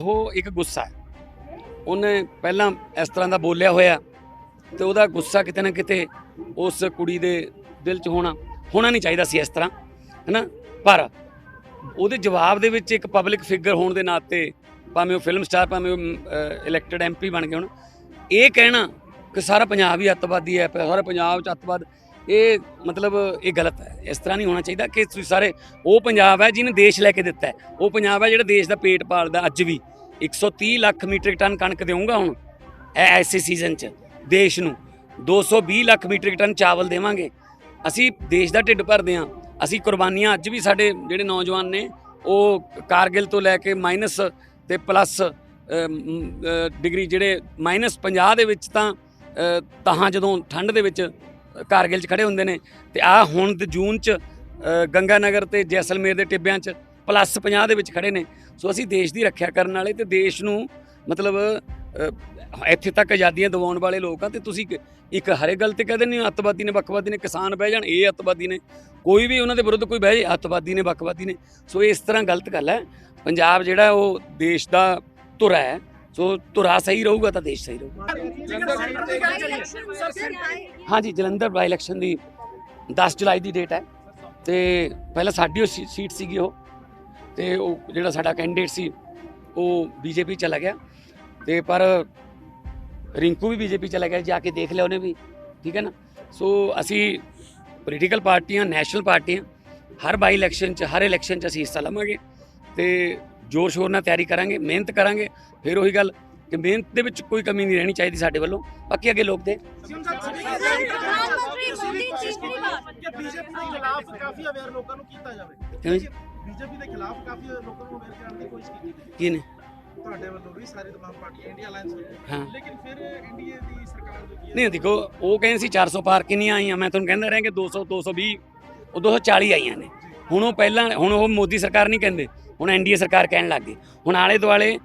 ਉਹ ਇੱਕ ਗੁੱਸਾ ਹੈ। ਉਹਨੇ ਪਹਿਲਾਂ ਇਸ ਤਰ੍ਹਾਂ ਦਾ ਬੋਲਿਆ ਹੋਇਆ ਤੇ ਉਹਦਾ ਗੁੱਸਾ ਕਿਤੇ ਨਾ ਕਿਤੇ ਉਸ ਕੁੜੀ ਦੇ ਦਿਲ 'ਚ ਹੋਣਾ ਹੋਣਾ ਨਹੀਂ ਚਾਹੀਦਾ ਸੀ ਇਸ ਤਰ੍ਹਾਂ, ਹੈਨਾ? ਪਰ ਉਹਦੇ ਜਵਾਬ ਦੇ ਵਿੱਚ ਇੱਕ ਪਬਲਿਕ ਫਿਗਰ ਹੋਣ ਦੇ ਨਾਤੇ ਭਾਵੇਂ ਉਹ ਫਿਲਮ ਸਟਾਰ ਭਾਵੇਂ ਉਹ ਇਲੈਕਟਡ ਐਮਪੀ ਬਣ ਗਏ ਹੁਣ, ਇਹ ਕਹਿਣਾ ਕਿ ਸਾਰਾ ਪੰਜਾਬ ਹੀ ਅੱਤਵਾਦੀ ਹੈ ਸਾਰਾ ਪੰਜਾਬ 'ਚ ਅੱਤਵਾਦ, ਇਹ ਮਤਲਬ ਇਹ ਗਲਤ ਹੈ। ਇਸ ਤਰ੍ਹਾਂ ਨਹੀਂ ਹੋਣਾ ਚਾਹੀਦਾ ਕਿ ਤੁਸੀਂ ਸਾਰੇ, ਉਹ ਪੰਜਾਬ ਹੈ ਜਿਹਨੇ ਦੇਸ਼ ਲੈ ਕੇ ਦਿੱਤਾ ਉਹ ਪੰਜਾਬ ਹੈ ਜਿਹੜਾ ਦੇਸ਼ ਦਾ ਪੇਟ ਪਾਲਦਾ ਅੱਜ ਵੀ। 130 ਲੱਖ ਮੀਟ੍ਰਿਕ ਟਨ ਕਣਕ ਦੇਵਾਂਗਾ ਹੁਣ ਐਸੇ ਸੀਜ਼ਨ 'ਚ ਦੇਸ਼ ਨੂੰ। 220 ਲੱਖ ਮੀਟ੍ਰਿਕ ਟਨ ਚਾਵਲ ਦੇਵਾਂਗੇ। ਅਸੀਂ ਦੇਸ਼ ਦਾ ਢਿੱਡ ਭਰਦੇ ਹਾਂ ਅਸੀਂ ਕੁਰਬਾਨੀਆਂ ਅੱਜ ਵੀ ਸਾਡੇ ਜਿਹੜੇ ਨੌਜਵਾਨ ਨੇ ਉਹ ਕਾਰਗਿਲ ਤੋਂ ਲੈ ਕੇ ਮਾਈਨਸ ਤੇ ਪਲੱਸ ਡਿਗਰੀ ਜਿਹੜੇ ਮਾਈਨਸ 50 ਦੇ ਵਿੱਚ ਤਾਂ ਅ, ਜਦੋਂ ਠੰਡ ਦੇ ਵਿੱਚ ਕਾਰਗਿਲ 'ਚ ਖੜੇ ਹੁੰਦੇ ਨੇ। ਤੇ ਆ ਹੁਣ ਜੂਨ 'ਚ ਗੰਗਾ ਨਗਰ ਤੇ ਜੈਸਲਮੇਰ ਦੇ ਟਿੱਬਿਆਂ 'ਚ ਪਲੱਸ 50 ਦੇ ਵਿੱਚ ਖੜੇ ਨੇ। ਸੋ ਅਸੀਂ ਦੇਸ਼ ਦੀ ਰੱਖਿਆ ਕਰਨ ਵਾਲੇ ਤੇ ਦੇਸ਼ ਨੂੰ, ਮਤਲਬ ਇੱਥੇ ਤੱਕ ਆਜ਼ਾਦੀਆਂ ਦਿਵਾਉਣ ਵਾਲੇ ਲੋਕ ਆ ਤੇ ਤੁਸੀਂ ਇੱਕ- ਹਰੇ ਗੱਲ ਤੇ ਕਹਿੰਦੇ ਨਹੀਂ ਅੱਤਵਾਦੀ ਨੇ, ਵੱਖਵਾਦੀ ਨੇ, ਕਿਸਾਨ ਬਹਿ ਜਾਣ, ਇਹ ਅੱਤਵਾਦੀ ਨੇ। ਕੋਈ ਵੀ ਉਹਨਾਂ ਦੇ ਵਿਰੁੱਧ ਕੋਈ ਬਹਿ ਜਾ ਅੱਤਵਾਦੀ ਨੇ, ਵੱਖਵਾਦੀ ਨੇ। ਸੋ ਇਸ ਤਰ੍ਹਾਂ ਗਲਤ ਗੱਲ ਹੈ। ਪੰਜਾਬ ਜਿਹੜਾ ਉਹ ਦੇਸ਼ ਦਾ ਧੁਰਾ ਹੈ। ਸੋ ਧੁਰਾ ਸਹੀ ਰਹੂਗਾ ਤਾਂ ਦੇਸ਼ ਸਹੀ ਰਹੂਗਾ। ਹਾਂਜੀ, ਜਲੰਧਰ ਬਾਈ ਇਲੈਕਸ਼ਨ ਦੀ 10 ਜੁਲਾਈ ਦੀ ਡੇਟ ਹੈ। ਤੇ ਪਹਿਲਾਂ ਸਾਡੀ ਉਹ ਸੀ- ਸੀਟ ਸੀਗੀ ਉਹ। ਤੇ ਉਹ ਜਿਹੜਾ ਸਾਡਾ ਕੈਂਡੀਡੇਟ ਸੀ ਉਹ ਬੀਜੇਪੀ ਚਲਾ ਗਿਆ। ਤੇ ਪਰ ਰਿੰਕੂ ਵੀ ਬੀਜੇਪੀ ਚਲਾ ਗਿਆ ਜਾ ਕੇ ਦੇਖ ਲਿਆ ਉਹਨੇ ਵੀ ਠੀਕ ਹੈ ਨਾ? ਸੋ ਅਸੀਂ ਪੋਲੀਟੀਕਲ ਪਾਰਟੀਆਂ ਨੈਸ਼ਨਲ ਪਾਰਟੀਆਂ ਹਰ ਬਾਈ ਇਲੈਕਸ਼ਨ 'ਚ ਹਰ ਇਲੈਕਸ਼ਨ 'ਚ ਅਸੀਂ ਹਿੱਸਾ ਲਵਾਂਗੇ ਤੇ ਜ਼ੋਰ ਸ਼ੋਰ ਨਾਲ ਤਿਆਰੀ ਕਰਾਂਗੇ ਮਿਹਨਤ ਕਰਾਂਗੇ। ਫਿਰ ਉਹੀ ਗੱਲ ਕਿ ਮਿਹਨਤ ਦੇ ਵਿੱਚ ਕੋਈ ਕਮੀ ਨਹੀਂ ਰਹਿਣੀ ਚਾਹੀਦੀ ਸਾਡੇ ਵੱਲੋਂ। ਬਾਕੀ ਅੱਗੇ ਲੋਕ ਦੇ। ਪ੍ਰਧਾਨ ਮੰਤਰੀ ਮੋਦੀ ਤੀਸਰੀ ਵਾਰ ਕਿ ਬੀਜੇਪੀ ਦੇ ਖਿਲਾਫ ਕਾਫੀ ਅਵੇਅਰ ਲੋਕਾਂ ਨੂੰ ਕੀਤਾ ਜਾਵੇ। ਕਿਵੇਂ ਜੀ? ਬੀਜੇਪੀ ਦੇ ਖਿਲਾਫ ਕਾਫੀ ਲੋਕਾਂ ਨੂੰ ਅਵੇਅਰ ਕਰਨ ਦੀ ਕੋਸ਼ਿਸ਼ ਕੀਤੀ ਗਈ। ਕੀ ਨੇ? ਤੁਹਾਡੇ ਵੱਲੋਂ ਵੀ ਸਾਰੀ ਤਮਾਮ ਪਾਰਟੀਆਂ ਇੰਡੀਆ ਅਲਾਈਅੰਸ ਹਾਂ। ਲੇਕਿਨ ਫਿਰ ਐਨਡੀਏ ਦੀ ਸਰਕਾਰ ਜੋ ਕੀ ਨਹੀਂ ਦੇਖੋ ਉਹ ਕਹਿੰਦੇ ਸੀ 400 ਪਾਰ ਕਿੰਨੀਆਂ ਆਈਆਂ? ਮੈਂ ਤੁਹਾਨੂੰ ਕਹਿੰਦਾ ਰਿਹਾ ਕਿ 200 220 ਉਹ 240 ਆਈਆਂ ਨੇ। ਹੁਣ ਉਹ ਪਹਿਲਾਂ ਹੁਣ ਉਹ ਮੋਦੀ ਸਰਕਾਰ ਨਹੀਂ ਕਹਿੰਦੇ। ਹੁਣ ਐਨਡੀਏ ਸਰਕਾਰ ਕਹਿਣ ਲੱਗ ਗਈ। ਹੁਣ ਆਲੇ ਦੁਆਲੇ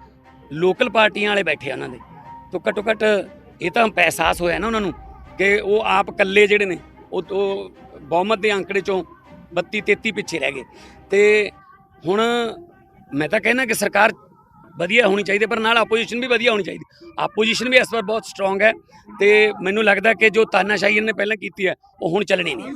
ਲੋਕਲ ਪਾਰਟੀਆਂ ਵਾਲੇ ਬੈਠੇ ਉਹਨਾਂ ਦੇ। ਤੋਂ ਘੱਟੋ ਘੱਟ ਇਹ ਤਾਂ ਅਹਿਸਾਸ ਹੋਇਆ ਨਾ ਉਹਨਾਂ ਨੂੰ ਕਿ ਉਹ ਆਪ ਇਕੱਲੇ ਜਿਹੜੇ ਨੇ ਉਹ ਬਹੁਮਤ ਦੇ ਅੰਕੜੇ ਚੋਂ 32 33 ਪਿੱਛੇ ਰਹਿ ਗਏ। ਤੇ ਹੁਣ ਮੈਂ ਤਾਂ ਕਹਿੰਦਾ ਕਿ ਸਰਕਾਰ ਵਧੀਆ ਹੋਣੀ ਚਾਹੀਦੀ ਪਰ ਨਾਲ ਆਪੋਜੀਸ਼ਨ ਵੀ ਵਧੀਆ ਹੋਣੀ ਚਾਹੀਦੀ ਆਪੋਜੀਸ਼ਨ ਵੀ ਇਸ ਵਾਰ ਬਹੁਤ ਸਟਰੋਂਗ ਹੈ ਤੇ ਮੈਨੂੰ ਲੱਗਦਾ ਕਿ ਜੋ ਤਾਨਾਸ਼ਾਹੀ ਨੇ ਪਹਿਲਾਂ ਕੀਤੀ ਹੈ, ਉਹ ਹੁਣ ਚੱਲਣੀ ਨਹੀਂ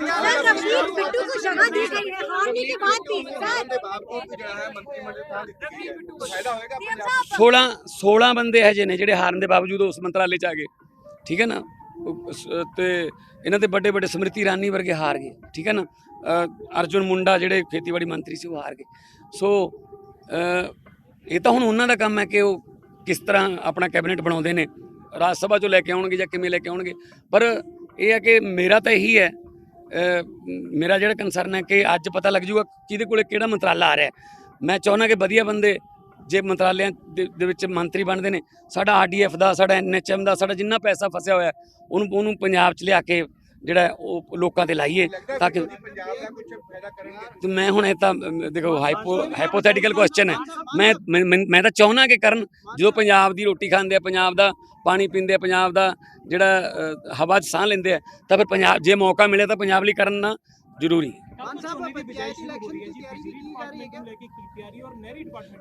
ਸੋਲਾਂ 16 ਬੰਦੇ ਹੈ ਜਿਹਨੇ ਜਿਹੜੇ ਹਾਰਨ ਦੇ ਬਾਵਜੂਦ ਉਸ ਮੰਤਰਾਲੇ ਚ ਆ ਗਏ। ਠੀਕ ਹੈ ਨਾ? ਤੇ ਇਹਨਾਂ ਦੇ ਵੱਡੇ ਵੱਡੇ ਸਮ੍ਰਿਤੀ ਇਰਾਨੀ ਵਰਗੇ ਹਾਰ ਗਏ, ਠੀਕ ਹੈ ਨਾ? ਅਰਜੁਨ ਮੁੰਡਾ ਜਿਹੜੇ ਖੇਤੀਬਾੜੀ ਮੰਤਰੀ ਸੀ, ਉਹ ਹਾਰ ਗਏ। ਸੋ ਇਹ ਤਾਂ ਹੁਣ ਉਹਨਾਂ ਦਾ ਕੰਮ ਹੈ ਕਿ ਉਹ ਕਿਸ ਤਰ੍ਹਾਂ ਆਪਣਾ ਕੈਬਨਿਟ ਬਣਾਉਂਦੇ ਨੇ, ਰਾਜ ਸਭਾ ਚੋਂ ਲੈ ਕੇ ਆਉਣਗੇ ਜਾਂ ਕਿਵੇਂ ਲੈ ਕੇ ਆਉਣਗੇ। ਪਰ ਇਹ ਹੈ ਕਿ ਮੇਰਾ ਤਾਂ ਇਹੀ ਹੈ ਮੇਰਾ ਜਿਹੜਾ ਕੰਸਰਨ ਹੈ ਕਿ ਅੱਜ ਪਤਾ ਲੱਗ ਜੂਗਾ ਕਿਹਦੇ ਕੋਲੇ ਕਿਹੜਾ ਮੰਤਰਾਲਾ ਆ ਰਿਹਾ ਮੈਂ ਚਾਹੁੰਦਾ ਕਿ ਵਧੀਆ ਬੰਦੇ ਜੇ ਮੰਤਰਾਲਿਆਂ ਦੇ ਵਿੱਚ ਮੰਤਰੀ ਬਣਦੇ ਨੇ ਸਾਡਾ ਆਰਡੀਐਫ ਦਾ ਸਾਡਾ ਐਨਐਚਐਮ ਦਾ ਸਾਡਾ ਜਿੰਨਾ ਪੈਸਾ ਫਸਿਆ ਹੋਇਆ ਉਹਨੂੰ ਉਹਨੂੰ ਪੰਜਾਬ 'ਚ ਲਿਆ ਕੇ ਜਿਹੜਾ ਉਹ ਲੋਕਾਂ ਤੇ ਲਾਈਏ ਤਾਂ ਕਿ ਮੈਂ ਹੁਣ ਇਹ ਤਾਂ ਦੇਖੋ ਹਾਈਪੋ ਹਾਈਪੋਥੈਟੀਕਲ ਕੁਐਸਚਨ ਹੈ। ਮੈਂ ਮੈਂ- ਤਾਂ ਚਾਹੁੰਦਾ ਕਿ ਕਰਨ ਜਦੋਂ ਪੰਜਾਬ ਦੀ ਰੋਟੀ ਖਾਂਦੇ ਆ ਪੰਜਾਬ ਦਾ ਪਾਣੀ ਪੀਂਦੇ ਆ ਪੰਜਾਬ ਦਾ ਜਿਹੜਾ ਹਵਾ 'ਚ ਸਾਹ ਲੈਂਦੇ ਆ ਤਾਂ ਫਿਰ ਪੰਜਾਬ ਜੇ ਮੌਕਾ ਮਿਲੇ ਤਾਂ ਪੰਜਾਬ ਲਈ ਕਰਨ ਨਾ ਜ਼ਰੂਰੀ ਹੈ।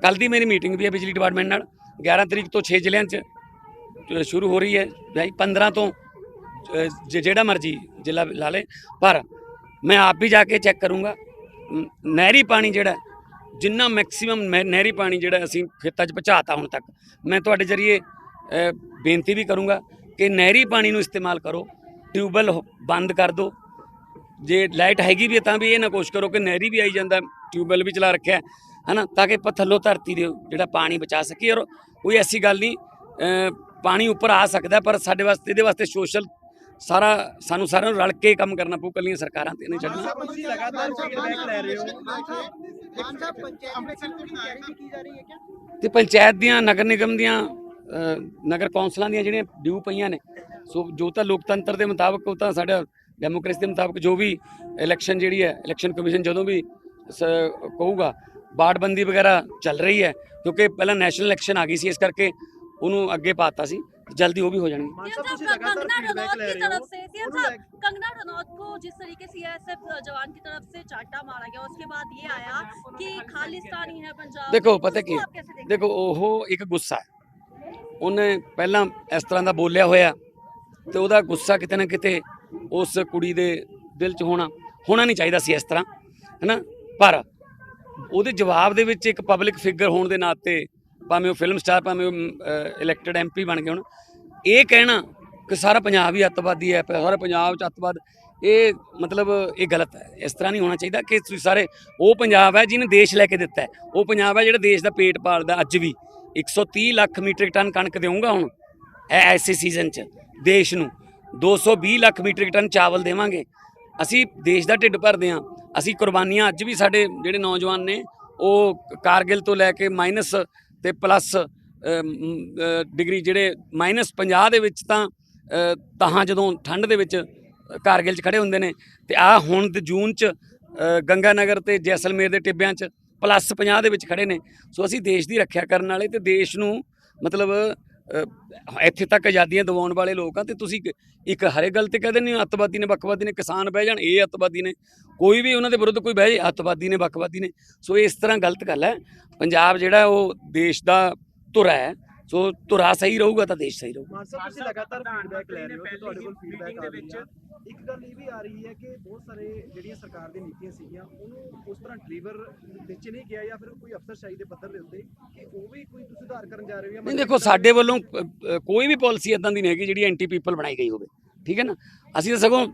ਕੱਲ ਦੀ ਮੇਰੀ ਮੀਟਿੰਗ ਵੀ ਹੈ ਬਿਜਲੀ ਡਿਪਾਰਟਮੈਂਟ ਨਾਲ। 11 ਤਰੀਕ ਤੋਂ 6 ਜ਼ਿਲ੍ਹਿਆਂ 'ਚ ਸ਼ੁਰੂ ਹੋ ਰਹੀ ਹੈ। ਭਾਈ 15 ਤੋਂ ਜਿਹੜਾ ਮਰਜ਼ੀ ਜ਼ਿਲ੍ਹਾ ਲਾ ਲੇ। ਪਰ ਮੈਂ ਆਪ ਵੀ ਜਾ ਕੇ ਚੈੱਕ ਕਰੂੰਗਾ। ਨਹਿਰੀ ਪਾਣੀ ਜਿਹੜਾ ਜਿੰਨਾ ਮੈਕਸਿਮਮ ਨਹਿਰੀ ਪਾਣੀ ਜਿਹੜਾ ਅਸੀਂ ਖੇਤਾਂ 'ਚ ਪਹੁੰਚਾਤਾ ਹੁਣ ਤੱਕ ਮੈਂ ਤੁਹਾਡੇ ਜਰੀਏ ਬੇਨਤੀ ਵੀ ਕਰੂੰਗਾ ਕਿ ਨਹਿਰੀ ਪਾਣੀ ਨੂੰ ਇਸਤੇਮਾਲ ਕਰੋ। ਟਿਊਬਵੈਲ ਬੰਦ ਕਰ ਦਿਓ ਜੇ ਲਾਈਟ ਹੈਗੀ ਵੀ ਹੈ ਤਾਂ ਵੀ ਇਹ ਨਾ ਕੋਸ਼ਿਸ਼ ਕਰੋ ਕਿ ਨਹਿਰੀ ਵੀ ਆਈ ਜਾਂਦਾ ਟਿਊਬਵੈਲ ਵੀ ਚਲਾ ਰੱਖਿਆ ਹੈ, ਹਨਾ? ਤਾਂ ਕਿ ਆਪਾਂ ਥੱਲੋਂ ਧਰਤੀ ਦੇ ਜਿਹੜਾ ਪਾਣੀ ਬਚਾ ਸਕੀਏ ਔਰ ਕੋਈ ਐਸੀ ਗੱਲ ਨਹੀਂ ਪਾਣੀ ਉੱਪਰ ਆ ਸਕਦਾ ਪਰ ਸਾਡੇ ਵਾਸਤੇ ਇਹਦੇ ਵਾਸਤੇ ਸੋਸ਼ਲ ਸਾਰਾ ਸਾਨੂੰ ਸਾਰਿਆਂ ਨੂੰ ਰਲ ਕੇ ਕੰਮ ਕਰਨਾ ਪਊ ਕੱਲੀਆਂ ਸਰਕਾਰਾਂ ਤੇ ਨਹੀਂ ਛੱਡਣਾ ਤੁਸੀਂ ਲਗਾਤਾਰ ਫੀਡਬੈਕ ਲੈ ਰਹੇ ਹੋ। ਤੇ ਪੰਚਾਇਤ ਦੀਆਂ ਨਗਰ ਨਿਗਮ ਦੀਆਂ ਨਗਰ ਕੌਂਸਲਾਂ ਦੀਆਂ ਜਿਹੜੀਆਂ ਡਿਊ ਪਈਆਂ ਨੇ ਸੋ ਜੋ ਤਾਂ ਲੋਕਤੰਤਰ ਦੇ ਮੁਤਾਬਕ ਉਹ ਤਾਂ ਸਾਡਾ ਡੈਮੋਕ੍ਰੇਸੀ ਦੇ ਮੁਤਾਬਕ ਜੋ ਵੀ ਇਲੈਕਸ਼ਨ ਜਿਹੜੀ ਹੈ ਇਲੈਕਸ਼ਨ ਕਮਿਸ਼ਨ ਜਦੋਂ ਵੀ ਸ- ਕਹੂਗਾ ਬਾੜਬੰਦੀ ਵਗੈਰਾ ਚੱਲ ਰਹੀ ਹੈ ਕਿਉਂਕਿ ਪਹਿਲਾਂ ਨੈਸ਼ਨਲ ਇਲੈਕਸ਼ਨ ਆ ਗਈ ਸੀ ਇਸ ਕਰਕੇ ਉਹਨੂੰ ਅੱਗੇ ਪਾਤਾ ਸੀ ਜਲਦੀ ਉਹ ਵੀ ਹੋ ਜਾਣਗੇ ਮਾਨ सीएम ਸਾਹਿਬ ਤੁਸੀਂ साहब ਲਗਾਤਾਰ कंगना ਫੀਡਬੈਕ रनौत ਲੈ की ਰਹੇ तरफ ਹੋ से सीएम ਉਹਨੂੰ ਲੈ साहब कंगना रनौत को जिस तरीके से सीआईएसएफ जवान की तरफ से चाटा मारा गया उसके बाद ये आया कि खालिस्तानी है पंजाब देखो, पता उसको की- आप कैसे देखते हैं? ਦੇਖੋ ਉਹ ਇੱਕ ਗੁੱਸਾ ਹੈ ਉਹਨੇ ਪਹਿਲਾਂ ਇਸ ਤਰ੍ਹਾਂ ਦਾ ਬੋਲਿਆ ਹੋਇਆ ਤੇ ਉਹਦਾ ਗੁੱਸਾ ਕਿਤੇ ਨਾ ਕਿਤੇ ਉਸ ਕੁੜੀ ਦੇ ਦਿਲ 'ਚ ਹੋਣਾ ਹੋਣਾ ਨਹੀਂ ਚਾਹੀਦਾ ਸੀ ਇਸ ਤਰ੍ਹਾਂ, ਹੈਨਾ? ਪਰ ਉਹਦੇ ਜਵਾਬ ਦੇ ਵਿੱਚ ਇੱਕ ਪਬਲਿਕ ਫਿਗਰ ਹੋਣ ਦੇ ਨਾਤੇ ਭਾਵੇਂ ਉਹ ਫਿਲਮ ਸਟਾਰ ਭਾਵੇਂ ਉਹ ਇਲੈਕਟਡ ਐਮਪੀ ਬਣ ਗਏ ਹੁਣ, ਇਹ ਕਹਿਣਾ ਕਿ ਸਾਰਾ ਪੰਜਾਬ ਹੀ ਅੱਤਵਾਦੀ ਹੈ ਸਾਰਾ ਪੰਜਾਬ 'ਚ ਅੱਤਵਾਦ, ਇਹ ਮਤਲਬ ਇਹ ਗਲਤ ਹੈ। ਇਸ ਤਰ੍ਹਾਂ ਨਹੀਂ ਹੋਣਾ ਚਾਹੀਦਾ ਕਿ ਤੁਸੀਂ ਸਾਰੇ, ਉਹ ਪੰਜਾਬ ਹੈ ਜਿਹਨੇ ਦੇਸ਼ ਲੈ ਕੇ ਦਿੱਤਾ ਹੈ, ਉਹ ਪੰਜਾਬ ਹੈ ਜਿਹੜਾ ਦੇਸ਼ ਦਾ ਪੇਟ ਪਾਲਦਾ ਅੱਜ ਵੀ। 130 ਲੱਖ ਮੀਟ੍ਰਿਕ ਟਨ ਕਣਕ ਦੇਊਗਾ ਹੁਣ ਐਸੇ ਸੀਜ਼ਨ 'ਚ, ਦੇਸ਼ ਨੂੰ। 220 ਲੱਖ ਮੀਟ੍ਰਿਕ ਟਨ ਚਾਵਲ ਦੇਵਾਂਗੇ। ਅਸੀਂ ਦੇਸ਼ ਦਾ ਢਿੱਡ ਭਰਦੇ ਹਾਂ। ਅਸੀਂ ਕੁਰਬਾਨੀਆਂ ਅੱਜ ਵੀ ਸਾਡੇ ਜਿਹੜੇ ਨੌਜਵਾਨ ਨੇ ਉਹ ਕਾਰਗਿਲ ਤੋਂ ਲੈ ਕੇ ਮਾਈਨਸ ਤੇ ਪਲੱਸ ਡਿਗਰੀ ਜਿਹੜੇ ਮਾਈਨਸ 50 ਦੇ ਵਿੱਚ ਤਾਂ ਅ, ਜਦੋਂ ਠੰਡ ਦੇ ਵਿੱਚ ਕਾਰਗਿਲ 'ਚ ਖੜੇ ਹੁੰਦੇ ਨੇ। ਤੇ ਆ ਹੁਣ ਤੇ ਜੂਨ 'ਚ ਅ, ਗੰਗਾ ਨਗਰ ਤੇ ਜੈਸਲਮੇਰ ਦੇ ਟਿੱਬਿਆਂ 'ਚ ਪਲੱਸ 50 ਦੇ ਵਿੱਚ ਖੜੇ ਨੇ। ਸੋ ਅਸੀਂ ਦੇਸ਼ ਦੀ ਰੱਖਿਆ ਕਰਨ ਵਾਲੇ ਤੇ ਦੇਸ਼ ਨੂੰ ਮਤਲਬ ਇੱਥੇ ਤੱਕ ਆਜ਼ਾਦੀਆਂ ਦਿਵਾਉਣ ਵਾਲੇ ਲੋਕ ਆ ਤੇ ਤੁਸੀਂ ਇੱਕ- ਇੱਕ ਹਰੇ ਗੱਲ ਤੇ ਕਹਿੰਦੇ ਨਹੀਂ ਅੱਤਵਾਦੀ ਨੇ, ਵੱਖਵਾਦੀ ਨੇ, ਕਿਸਾਨ ਬਹਿ ਜਾਣ, ਇਹ ਅੱਤਵਾਦੀ ਨੇ। ਕੋਈ ਵੀ ਉਹਨਾਂ ਦੇ ਵਿਰੁੱਧ ਕੋਈ ਬਹਿ ਜਾਏ, ਅੱਤਵਾਦੀ ਨੇ, ਵੱਖਵਾਦੀ ਨੇ। ਸੋ ਇਸ ਤਰ੍ਹਾਂ ਗਲਤ ਗੱਲ ਹੈ। ਪੰਜਾਬ ਜਿਹੜਾ ਉਹ ਦੇਸ਼ ਦਾ ਧੁਰਾ ਹੈ ਸੋ ਧੁਰਾ ਸਹੀ ਰਹੂਗਾ ਤਾਂ ਦੇਸ਼ ਸਹੀ ਰਹੂਗਾ। ਮਾਨ ਸਾਹਿਬ ਤੁਸੀਂ ਲਗਾਤਾਰ ਫੀਡਬੈਕ ਲੈ ਰਹੇ ਹੋ ਤੁਹਾਡੇ ਕੋਲ ਫੀਡਬੈਕ ਆ ਰਹੀ ਹੈ ਇੱਕ ਗੱਲ ਇਹ ਵੀ ਆ ਰਹੀ ਹੈ ਕਿ ਬਹੁਤ ਸਾਰੇ ਜਿਹੜੀਆਂ ਸਰਕਾਰ ਦੀਆਂ ਨੀਤੀਆਂ ਸੀਗੀਆਂ ਉਹਨੂੰ ਉਸ ਤਰ੍ਹਾਂ ਡਿਲੀਵਰ ਵਿੱਚ ਨਹੀਂ ਗਿਆ ਜਾਂ ਫਿਰ ਕੋਈ ਅਫਸਰਸ਼ਾਹੀ ਦੇ ਪੱਧਰ ਦੇ ਉੱਤੇ ਕਿ ਉਹ ਵੀ ਕੋਈ ਤੁਸੀਂ ਸੁਧਾਰ ਕਰਨ ਜਾ ਰਹੇ ਹੋ ਨਹੀਂ ਦੇਖੋ ਸਾਡੇ ਵੱਲੋਂ ਕੋਈ ਵੀ ਪਾਲਿਸੀ ਇਦਾਂ ਦੀ ਨਹੀਂ ਹੈਗੀ ਜਿਹੜੀ ਐਂਟੀ ਪੀਪਲ ਬਣਾਈ ਗਈ ਹੋਵੇ। ਠੀਕ ਹੈ ਨਾ? ਅਸੀਂ ਤਾਂ ਸਗੋਂ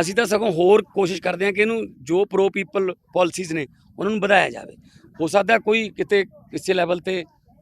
ਅਸੀਂ ਤਾਂ ਸਗੋਂ ਹੋਰ ਕੋਸ਼ਿਸ਼ ਕਰਦੇ ਹਾਂ ਕਿ ਇਹਨੂੰ ਜੋ ਪ੍ਰੋ ਪੀਪਲ ਪਾਲਿਸੀਜ਼ ਨੇ ਉਹਨਾਂ ਨੂੰ ਵਧਾਇਆ ਜਾਵੇ। ਹੋ ਸਕਦਾ ਕੋਈ ਕਿਤੇ ਕਿਸੇ ਲੈਵਲ ਤੇ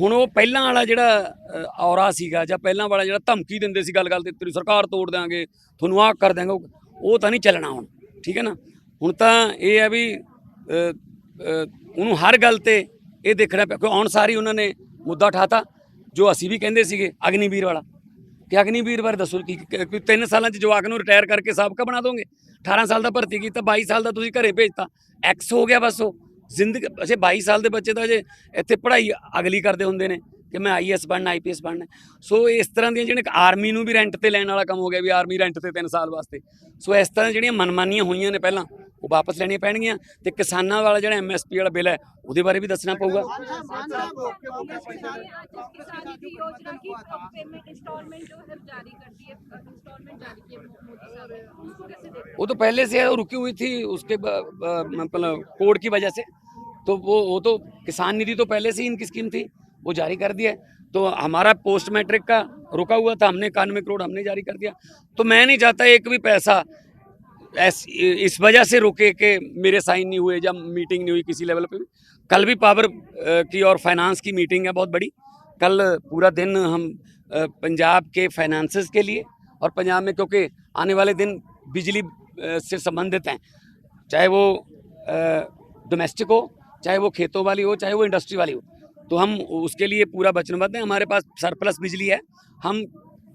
ਹੁਣ ਉਹ ਪਹਿਲਾਂ ਵਾਲਾ ਜਿਹੜਾ ਔਰਾ ਸੀਗਾ ਜਾਂ ਪਹਿਲਾਂ ਵਾਲਾ ਜਿਹੜਾ ਧਮਕੀ ਦਿੰਦੇ ਸੀ ਗੱਲ ਗੱਲ ਤੇ, ਤੇਰੀ ਸਰਕਾਰ ਤੋੜ ਦਿਆਂਗੇ, ਤੁਹਾਨੂੰ ਆਹ ਕਰ ਦਿਆਂਗੇ, ਉਹ- ਉਹ ਤਾਂ ਨਹੀਂ ਚੱਲਣਾ ਹੁਣ, ਠੀਕ ਹੈ ਨਾ? ਹੁਣ ਤਾਂ ਇਹ ਹੈ ਵੀ ਉਹਨੂੰ ਹਰ ਗੱਲ ਤੇ ਇਹ ਦੇਖਣਾ ਪਿਆ ਕਿ ਆਉਣ ਸਾਰੀ ਉਹਨਾਂ ਨੇ ਮੁੱਦਾ ਉਠਾਤਾ, ਜੋ ਅਸੀਂ ਵੀ ਕਹਿੰਦੇ ਸੀਗੇ, ਅਗਨੀਵੀਰ ਵਾਲਾ। ਕਿ ਅਗਨੀਵੀਰ ਬਾਰੇ ਦੱਸੋ ਕਿ ਕਿ- ਕਿ ਤਿੰਨ ਸਾਲਾਂ ਚ ਜਵਾਕ ਨੂੰ ਰਿਟਾਇਰ ਕਰਕੇ ਸਾਬਕਾ ਬਣਾ ਦੋਗੇ? 18 ਸਾਲ ਦਾ ਭਰਤੀ ਕੀਤਾ 22 ਸਾਲ ਦਾ ਤੁਸੀਂ ਘਰੇ ਭੇਜਤਾ ਐਕਸ ਹੋ ਗਿਆ ਬਸ ਉਹ। ਜ਼ਿੰਦਗੀ ਅਜੇ 22 ਸਾਲ ਦੇ ਬੱਚੇ ਤਾਂ ਅਜੇ ਇੱਥੇ ਪੜ੍ਹਾਈ ਅਗਲੀ ਕਰਦੇ ਹੁੰਦੇ ਨੇ ਕਿ ਮੈਂ ਆਈਐਸ ਬਣਨਾ ਆਈਪੀਐਸ ਬਣਨਾ। ਸੋ ਇਸ ਤਰ੍ਹਾਂ ਦੀਆਂ ਜਿਹੜੀਆਂ ਆਰਮੀ ਨੂੰ ਵੀ ਰੈਂਟ ਤੇ ਲੈਣ ਵਾਲਾ ਕੰਮ ਹੋ ਗਿਆ ਵੀ ਆਰਮੀ ਰੈਂਟ ਤੇ 3 ਸਾਲ ਵਾਸਤੇ। ਸੋ ਇਸ ਤਰ੍ਹਾਂ ਜਿਹੜੀਆਂ ਮਨਮਾਨੀਆਂ ਹੋਈਆਂ ਨੇ ਪਹਿਲਾਂ ਉਹ ਵਾਪਸ ਲੈਣੀਆਂ ਪੈਣਗੀਆਂ ਤੇ ਕਿਸਾਨਾਂ ਵਾਲਾ ਜਿਹੜਾ ਐਮਐਸਪੀ ਵਾਲਾ ਬਿੱਲ ਹੈ ਉਹਦੇ ਬਾਰੇ ਵੀ ਦੱਸਣਾ ਪਊਗਾ किसानी की योजना की पेमेंट इंस्टॉलमेंट जो है जारी कर दी है इंस्टॉलमेंट जारी किए मोदी साहब ने उसको कैसे देखते वो तो पहले से है वो रुकी हुई थी उसके ब- ब- मतलब कोड की वजह से तो वो वो तो किसान निधि तो पहले से ही इनकी स्कीम थी वो जारी कर दिया है तो हमारा पोस्ट मैट्रिक का रुका हुआ था हमने इक्यानवे करोड़ हमने जारी कर दिया तो मैं नहीं चाहता एक भी पैसा ऐस इस वजह से रुके कि मेरे साइन नहीं हुए जब मीटिंग नहीं हुई किसी लेवल पे कल भी पावर की और फाइनेंस की मीटिंग है बहुत बड़ी। कल पूरा दिन हम पंजाब के फाइनेंसेस के लिए और पंजाब में, क्योंकि आने वाले दिन बिजली से संबंधित हैं। चाहे वो डोमेस्टिक हो, चाहे वो खेतों वाली हो, चाहे वो इंडस्ट्री वाली हो। तो हम उसके लिए पूरा वचनबद्ध हैं। हमारे पास सरप्लस बिजली है। हम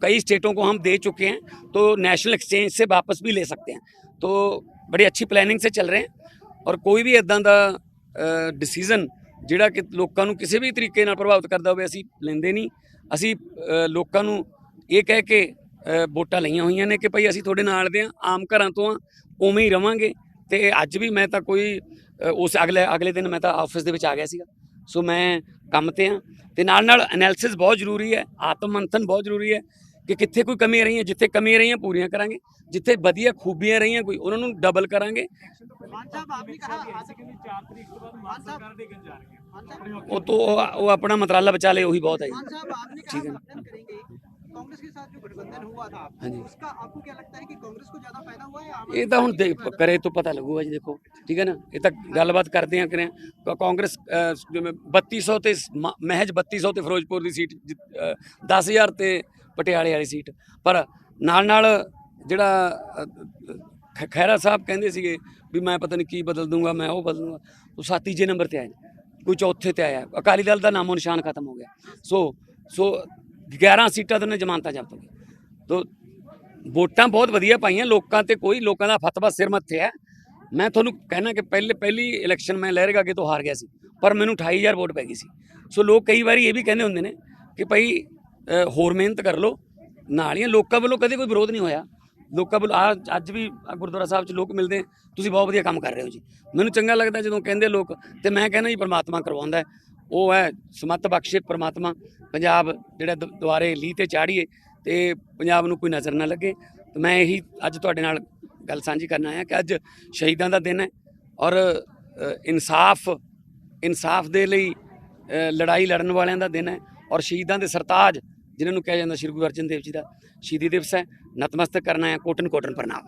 कई स्टेटों को हम दे चुके हैं तो नेशनल एक्सचेंज से वापस भी ले सकते हैं तो बड़ी अच्छी प्लानिंग से ਚੱਲ ਰਹੇ हैं ਔਰ ਕੋਈ ਵੀ ਇਦਾਂ ਦਾ ਡਿਸੀਜਨ ਜਿਹੜਾ ਕਿ ਲੋਕਾਂ ਨੂੰ ਕਿਸੇ ਵੀ ਤਰੀਕੇ ਨਾਲ ਪ੍ਰਭਾਵਿਤ ਕਰਦਾ ਹੋਵੇ ਅਸੀਂ ਲੈਂਦੇ ਨਹੀਂ ਅਸੀਂ ਅ, ਲੋਕਾਂ ਨੂੰ ਇਹ ਕਹਿ ਕੇ ਅ, ਵੋਟਾਂ ਲਈਆਂ ਹੋਈਆਂ ਨੇ ਕਿ ਭਾਈ ਅਸੀਂ ਤੁਹਾਡੇ ਨਾਲ ਦੇ ਆ ਆਮ ਘਰਾਂ ਤੋਂ ਆ ਉਵੇਂ ਹੀ ਰਵਾਂਗੇ ਤੇ ਅੱਜ ਵੀ ਮੈਂ ਤਾਂ ਕੋਈ ਅ, ਉਸ ਅਗਲੇ ਅਗਲੇ ਦਿਨ ਮੈਂ ਤਾਂ ਆਫਿਸ ਦੇ ਵਿੱਚ ਆ ਗਿਆ ਸੀਗਾ ਸੋ ਮੈਂ ਕੰਮ ਤੇ ਆ ਤੇ ਨਾਲ ਨਾਲ ਐਨਾਲਿਸਿਸ ਬਹੁਤ ਜ਼ਰੂਰੀ ਹੈ ਆਤਮ ਮੰਥਨ ਬਹੁਤ ਜ਼ਰੂਰੀ ਹੈ ਕਿ ਕਿੱਥੇ ਕੋਈ ਕਮੀਆਂ ਰਹੀਆਂ ਜਿੱਥੇ ਕਮੀਆਂ ਰਹੀਆਂ ਪੂਰੀਆਂ ਕਰਾਂਗੇ ਜਿੱਥੇ ਵਧੀਆ ਖੂਬੀਆਂ ਰਹੀਆਂ ਕੋਈ ਉਹਨਾਂ ਨੂੰ ਡਬਲ ਕਰਾਂਗੇ ਮਾਨ ਸਾਹਿਬ ਆਪਨੇ ਕਹਾ आज क्योंकि चार तारीख के बाद मान सरकार देकर जा रही है मान साहब ਉਹ ਤੋਂ ਉਹ ਉਹ ਆਪਣਾ ਮਤਰਾਲਾ ਬਚਾ ਲੇ ਉਹੀ ਬਹੁਤ ਹੈ ਜੀ मान साहब आपने ठीक कहा है। गठबंधन करेंगे कांग्रेस के साथ जो गठबंधन हुआ था हाँ जी। उसका आपको क्या लगता है कि कांग्रेस को ज्यादा फायदा हुआ है या आम ਇਹ ਤਾਂ ਹੁਣ ਦੇਖ ਕਰੇ ਤੋਂ ਪਤਾ ਲੱਗੂਗਾ ਜੀ ਦੇਖੋ ਠੀਕ ਹੈ ਨਾ ਇਹ ਤਾਂ ਗੱਲਬਾਤ ਕਰਦੇ ਆ ਕਰੇ ਕ- ਕਾਂਗਰਸ ਅਹ, ਜਿਵੇਂ 3200 ਤੇ ਸ- ਮ- ਮਹਿਜ 3200 ਤੇ ਫਿਰੋਜ਼ਪੁਰ ਦੀ ਸੀਟ ਜਿੱਤ- ਅਹ, 10000 ਤੇ ਪਟਿਆਲੇ ਵਾਲੀ ਸੀਟ। ਪਰ ਨਾਲ ਨਾਲ ਜਿਹੜਾ ਅਹ, ਖ- ਖਹਿਰਾ ਸਾਹਿਬ ਕਹਿੰਦੇ ਸੀਗੇ ਵੀ ਮੈਂ ਪਤਾ ਨਹੀਂ ਕੀ ਬਦਲ ਦੂੰਗਾ ਮੈਂ ਉਹ ਬਦਲ ਦੂੰਗਾ। ਉਹ ਸੱਤ ਤੀਜੇ ਨੰਬਰ ਤੇ ਆਇਆ ਕੋਈ ਚੌਥੇ ਤੇ ਆਇਆ। ਅਕਾਲੀ ਦਲ ਦਾ ਨਾਮੋ ਨਿਸ਼ਾਨ ਖਤਮ ਹੋ ਗਿਆ। ਸੋ ਸੋ 11 ਸੀਟਾਂ ਤੋਂ ਨੇ ਜ਼ਮਾਨਤਾਂ ਜ਼ਬਤ ਹੋ ਗਈਆਂ ਤੋ ਵੋਟਾਂ ਬਹੁਤ ਵਧੀਆ ਪਾਈਆਂ। ਲੋਕਾਂ ਤੇ ਕੋਈ ਲੋਕਾਂ ਦਾ ਫਤਵਾ ਸਿਰ ਮੱਥੇ ਹੈ। ਮੈਂ ਤੁਹਾਨੂੰ ਕਹਿਣਾ ਕਿ ਪਹਿਲੇ ਪਹਿਲੀ ਇਲੈਕਸ਼ਨ ਮੈਂ ਲਹਿਰੇਗਾ ਅੱਗੇ ਤੋਂ ਹਾਰ ਗਿਆ ਸੀ। ਪਰ ਮੈਨੂੰ 28000 ਵੋਟ ਪੈ ਗਈ ਸੀ। ਸੋ ਲੋਕ ਕਈ ਵਾਰੀ ਇਹ ਵੀ ਕਹਿੰਦੇ ਹੁੰਦੇ ਨੇ ਕਿ ਭਾਈ ਹੋਰ ਮਿਹਨਤ ਕਰ ਲਓ। ਨਾਲ ਹੀ ਲੋਕਾਂ ਵੱਲੋਂ ਕਦੇ ਕੋਈ ਵਿਰੋਧ ਨਹੀਂ ਹੋਇਆ। ਲੋਕਾਂ ਵੱਲੋਂ ਆ- ਅੱਜ ਵੀ ਗੁਰਦੁਆਰਾ ਸਾਹਿਬ 'ਚ ਲੋਕ ਮਿਲਦੇ ਤੁਸੀਂ ਬਹੁਤ ਵਧੀਆ ਕੰਮ ਕਰ ਰਹੇ ਹੋ ਜੀ। ਮੈਨੂੰ ਚੰਗਾ ਲੱਗਦਾ ਜਦੋਂ ਕਹਿੰਦੇ ਲੋਕ, ਤੇ ਮੈਂ ਕਹਿੰਦਾ ਜੀ ਪਰਮਾਤਮਾ ਕਰਵਾਉਂਦਾ ਉਹ ਹੈ ਸਮਤ ਬਖਸ਼ੇ ਪਰਮਾਤਮਾ। ਪੰਜਾਬ ਜਿਹੜਾ ਦ- ਦੁਆਰੇ ਲੀ ਤੇ ਚਾੜੀਏ ਤੇ ਪੰਜਾਬ ਨੂੰ ਕੋਈ ਨਜ਼ਰ ਨਾ ਲੱਗੇ। ਤੇ ਮੈਂ ਇਹੀ ਅੱਜ ਤੁਹਾਡੇ ਨਾਲ ਗੱਲ ਸਾਂਝੀ ਕਰਨ ਆਇਆ ਕਿ ਅੱਜ ਸ਼ਹੀਦਾਂ ਦਾ ਦਿਨ ਹੈ ਔਰ ਇਨਸਾਫ ਇਨਸਾਫ ਦੇ ਲਈ ਲੜਾਈ ਲੜਨ ਵਾਲਿਆਂ ਦਾ ਦਿਨ ਹੈ ਔਰ ਸ਼ਹੀਦਾਂ ਦੇ ਸਰਤਾਜ ਜਿਨ੍ਹਾਂ ਨੂੰ ਕਿਹਾ ਜਾਂਦਾ ਸ਼੍ਰੀ ਗੁਰੂ ਅਰਜਨ ਦੇਵ ਜੀ ਦਾ, ਸ਼ਹੀਦੀ ਦਿਵਸ ਹੈ। ਨਤਮਸਤਕ ਕਰਨਾ ਹੈ ਕੋਟਨ ਕੋਟਨ ਪ੍ਰਣਾਮ।